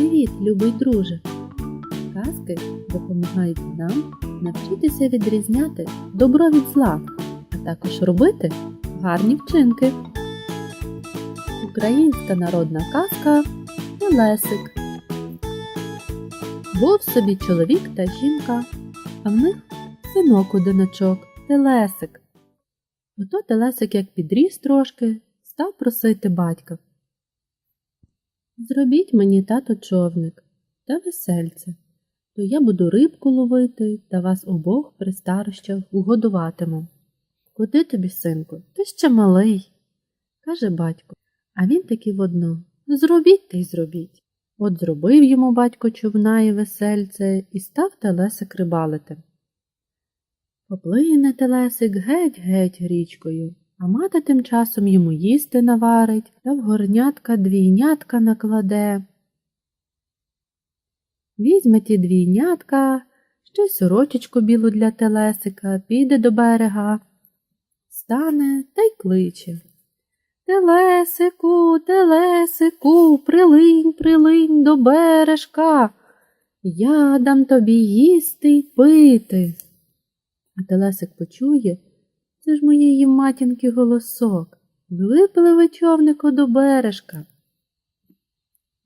Привіт, любий друже! Казки допомагають нам навчитися відрізняти добро від зла, а також робити гарні вчинки. Українська народна казка Телесик. Був собі чоловік та жінка, а в них синок одиночок Телесик. Ото Телесик, як підріс трошки, став просити батька. Зробіть мені тато човник та весельце, то я буду рибку ловити та вас обох при старощах угодуватиму. Куди тобі, синку, ти ще малий, каже батько, а він таки в одно зробіть та й зробіть. От зробив йому батько човна і весельце і став телесик рибалити. Поплине телесик геть-геть річкою, а мати тим часом йому їсти наварить та в горнятка двійнятка накладе. Візьме ті двійнятка, ще й сорочечку білу для телесика, піде до берега, стане та й кличе. Телесику, телесику, прилинь, прилинь до бережка. Я дам тобі їсти й пити. А телесик почує, це ж моєї матінки голосок. Випливе човнику до бережка.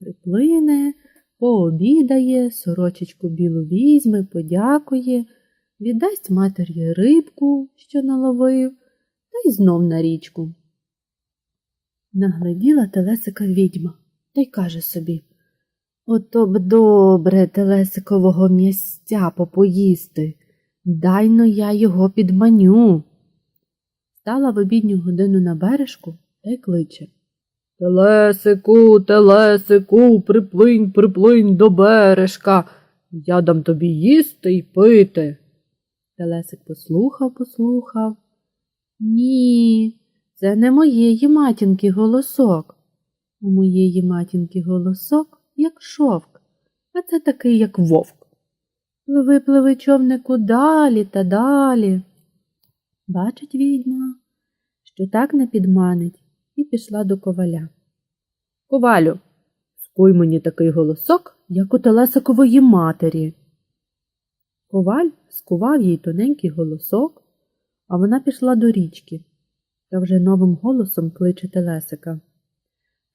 Приплине, пообідає, сорочечку білу візьме, подякує, віддасть матері рибку, що наловив, та й знов на річку. Нагляділа телесика відьма та й каже собі Ото б добре телесикового м'ястя попоїсти. Дайно я його підманю. Стала в обідню годину на бережку та й кличе. Телесику, телесику, приплинь, приплинь до бережка. Я дам тобі їсти й пити. Телесик послухав, послухав. Ні, це не моєї матінки голосок. У моєї матінки голосок, як шовк, а це такий, як вовк. Пливи, пливи, човнику, далі та далі. Бачить відьма, що так не підманить, і пішла до коваля. Ковалю, скуй мені такий голосок, як у телесикової матері. Коваль скував їй тоненький голосок, а вона пішла до річки та вже новим голосом кличе телесика.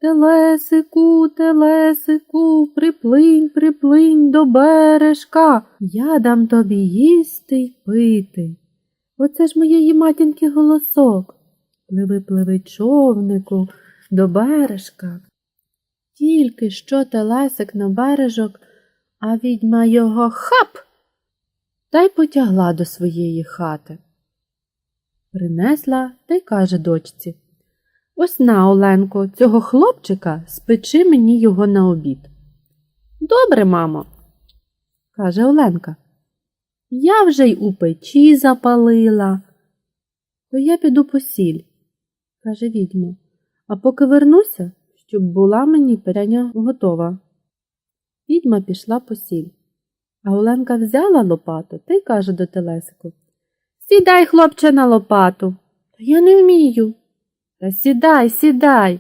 Телесику, телесику, приплинь, приплинь до бережка. Я дам тобі їсти й пити. Оце ж моєї матінки голосок. Пливи, пливи, човнику, до бережка. Тільки що телесик на бережок, а відьма його хап та й потягла до своєї хати. Принесла та й каже дочці Ось на, Оленко, цього хлопчика спечи мені його на обід. Добре, мамо, каже Оленка. Я вже й у печі запалила. То я піду по сіль, каже відьма, а поки вернуся, щоб була мені переня готова. Відьма пішла по сіль, а Оленка взяла лопату та й каже до Телесику Сідай, хлопче, на лопату. Та я не вмію. Та сідай, сідай.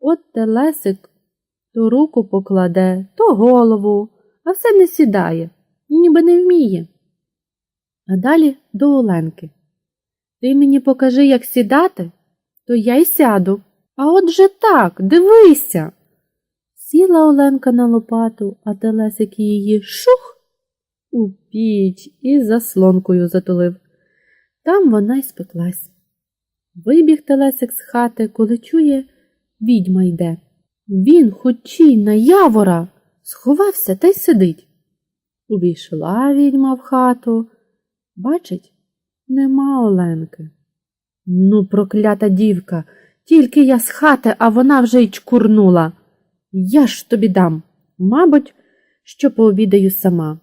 От Телесик то руку покладе, то голову, а все не сідає, ніби не вміє. А далі до Оленки. Ти мені покажи, як сідати, то я й сяду. А от же так, дивися. Сіла Оленка на лопату, а Телесик її шух у піч і заслонкою затулив. Там вона й спеклась. Вибіг Телесик з хати, коли чує, відьма йде. Він, хочій на явора, сховався та й сидить. Увійшла відьма в хату. Бачить, нема Оленки. Ну, проклята дівка, тільки я з хати, а вона вже й чкурнула. Я ж тобі дам, мабуть, що пообідаю сама.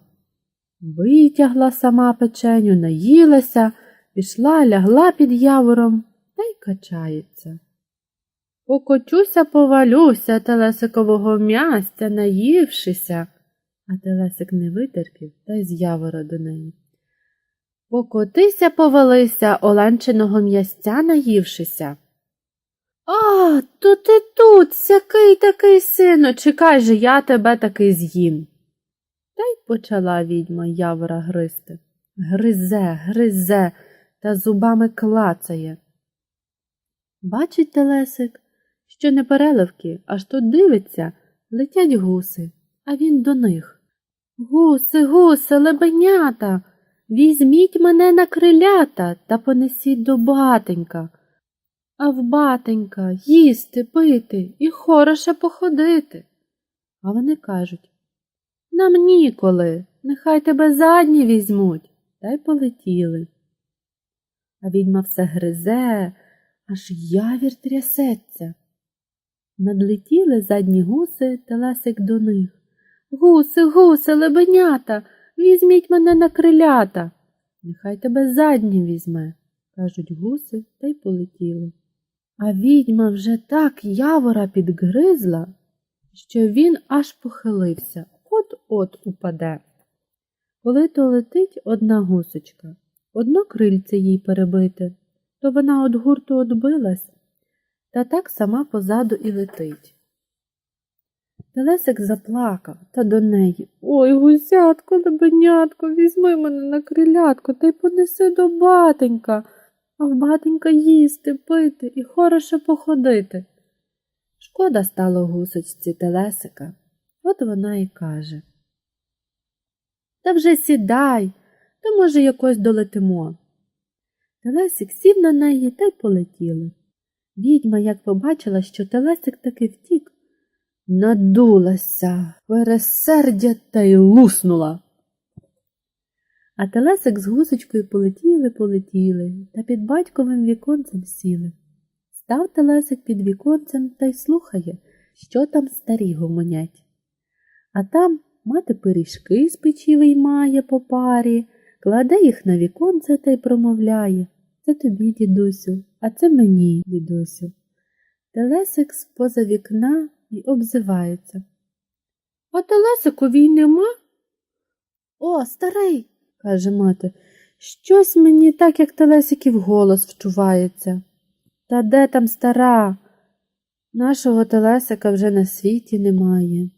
Витягла сама печеню, наїлася, пішла, лягла під явором та й качається. Покочуся, повалюся телесикового м'ястя, наївшися, а телесик не витерпів та й з явора до неї. Покотися, повалися, оленчиного м'ястя наївшися. А, то ти тут, сякий такий сину, чекай же, я тебе таки з'їм. Та й почала відьма явора гризти. Гризе, гризе та зубами клацає. Бачить Телесик, що не переливки, аж тут дивиться, летять гуси, а він до них. Гуси, гуси, лебенята, візьміть мене на крилята та понесіть до батенька. А в батенька їсти, пити і хороше походити. А вони кажуть нам ніколи, нехай тебе задні візьмуть, та й полетіли. А відьма все гризе, аж явір трясеться. Надлетіли задні гуси та лесик до них. Гуси, гуси, лебенята, візьміть мене на крилята. Нехай тебе задні візьме, кажуть гуси та й полетіли. А відьма вже так явора підгризла, що він аж похилився, от-от упаде. Коли то летить одна гусочка, одно крильце їй перебите, то вона од гурту одбилась, та так сама позаду і летить. Телесик заплакав та до неї Ой, гусятко, лебенятко, візьми мене на крилятко та й понеси до батенька, а в батенька їсти, пити і хороше походити. Шкода стало гусочці Телесика, от вона і каже. Та вже сідай, то, може, якось долетимо. Телесик сів на неї та й полетіли. Відьма, як побачила, що Телесик таки втік, надулася, пересердя та й луснула. А Телесик з гусочкою полетіли, полетіли та під батьковим віконцем сіли. Став Телесик під віконцем та й слухає, що там старі гомонять. А там мати пиріжки з печі виймає по парі, кладе їх на віконце та й промовляє. Це тобі, дідусю, а це мені, дідусю. Телесик з-поза вікна й обзивається. А Телесикові й нема? О, старий, каже мати, щось мені так, як Телесиків голос вчувається. Та де там стара? Нашого Телесика вже на світі немає.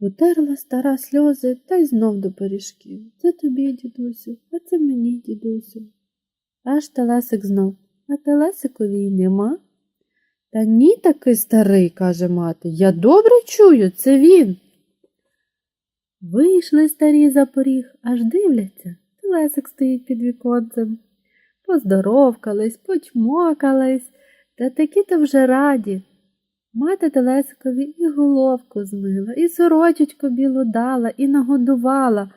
Утерла стара сльози та й знов до пиріжків. Це тобі, дідусю, а це мені, дідусю. Аж Телесик знов, а Телесикові й нема. Та ні такий старий, каже мати, я добре чую, це він. Вийшли старі за поріг, аж дивляться, Телесик стоїть під віконцем. Поздоровкались, почмокались, та такі то вже раді. Мати Телесикові і головку змила, і сорочечку білу дала, і нагодувала,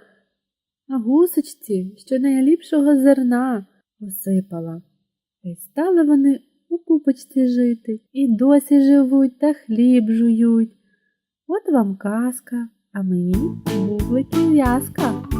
а гусочці, що найліпшого зерна, посипала. Та й стали вони у купочці жити, і досі живуть та хліб жують. От вам казка, а мені бублики в'язка.